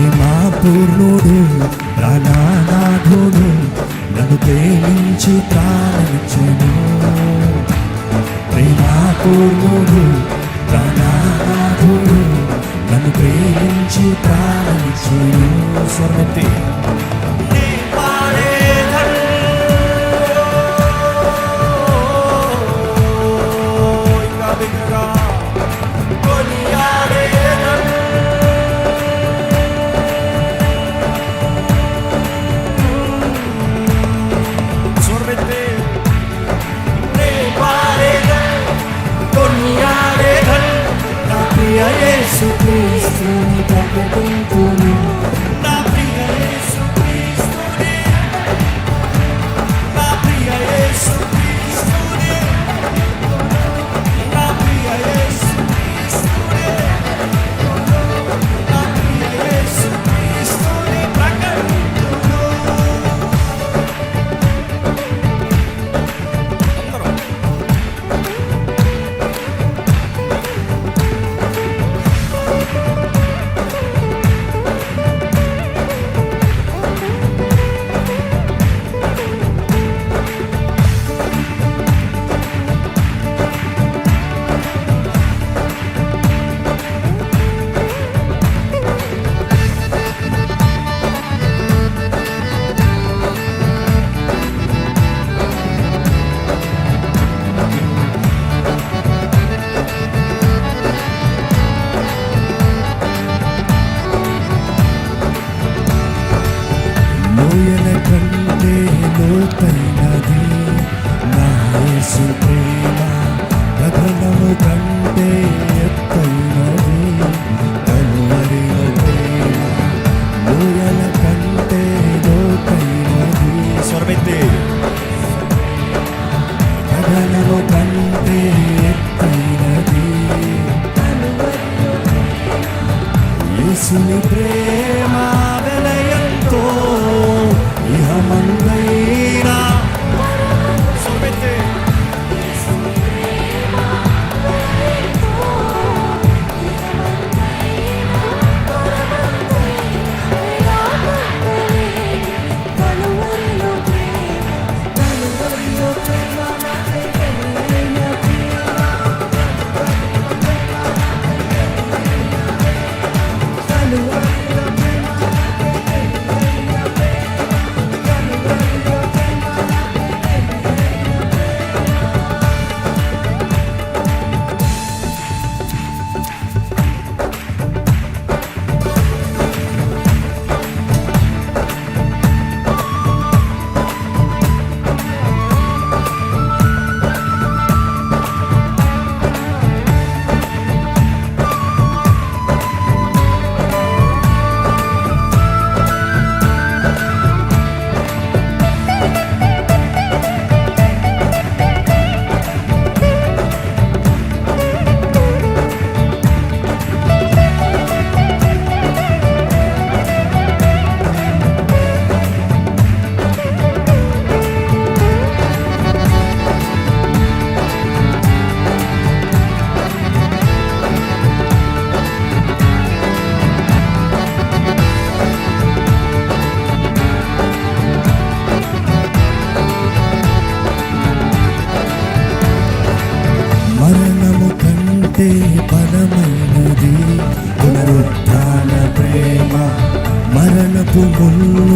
ప్రేమాపూర్ణుడు పూర్ణుడు నన్ను ప్రేమించి ప్రాణించెను ప్రేమాపూర్ణుడు పూర్ణుడు నన్ను ప్రేమించి ప్రాణించెను స్వర్ణతి. యేసుని ప్రేమ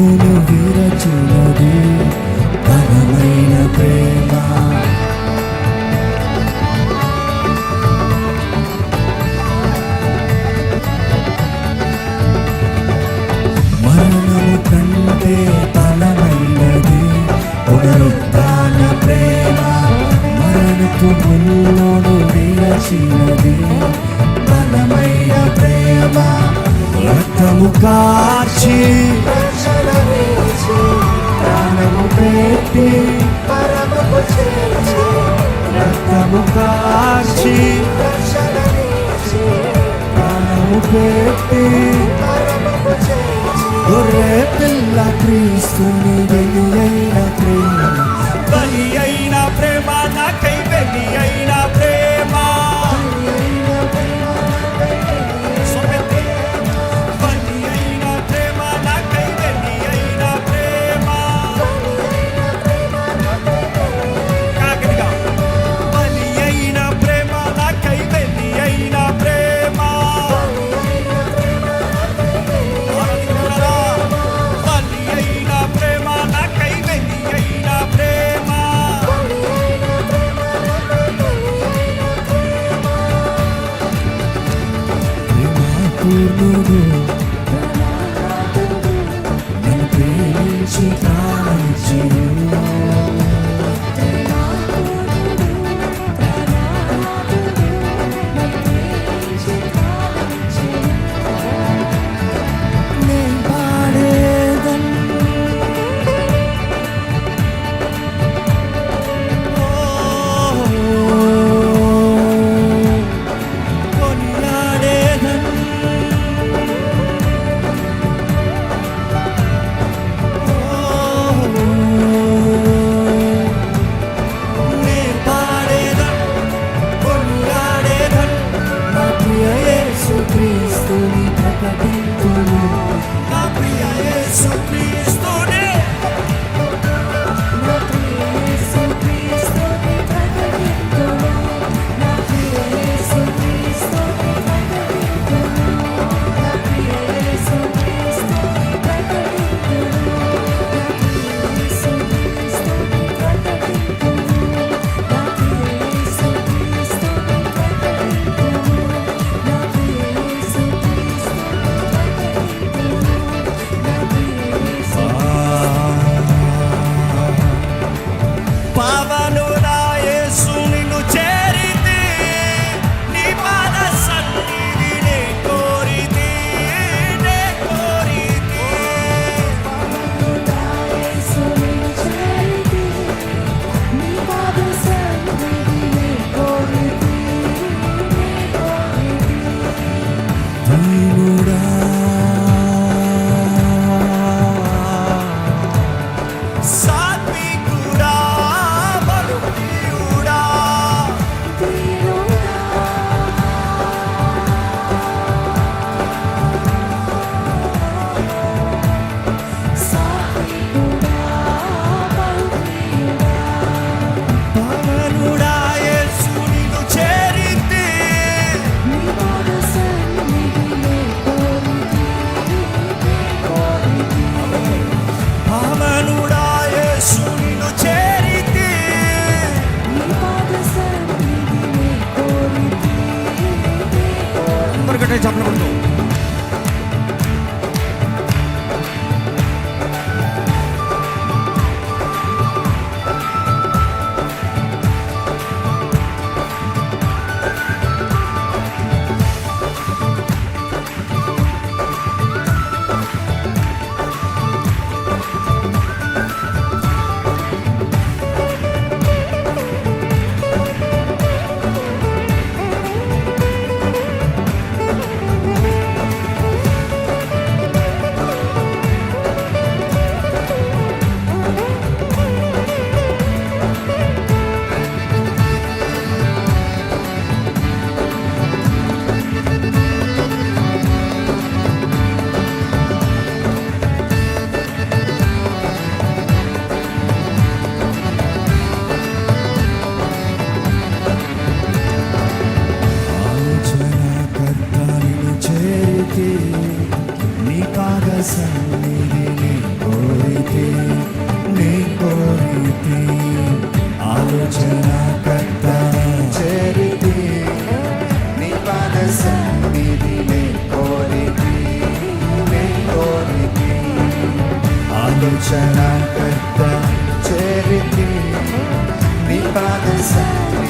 ముళ్ళును విరచినది బలమైన ప్రేమ. మరణము కంటే బలమైనది పునరుద్ధాన ప్రేమ. మరణకు ముళ్ళును విరచినది బలమైన ప్రేమ. రక్తము కార్చి ప్రాణము పెట్టి రక్తము కార్చి ప్రాణము పెట్టి గొర్రె పిల్ల క్రీస్తుని ప్రకటింతును నా ప్రియ యేసు ప్రియ I know 잡는 겁니다. By the said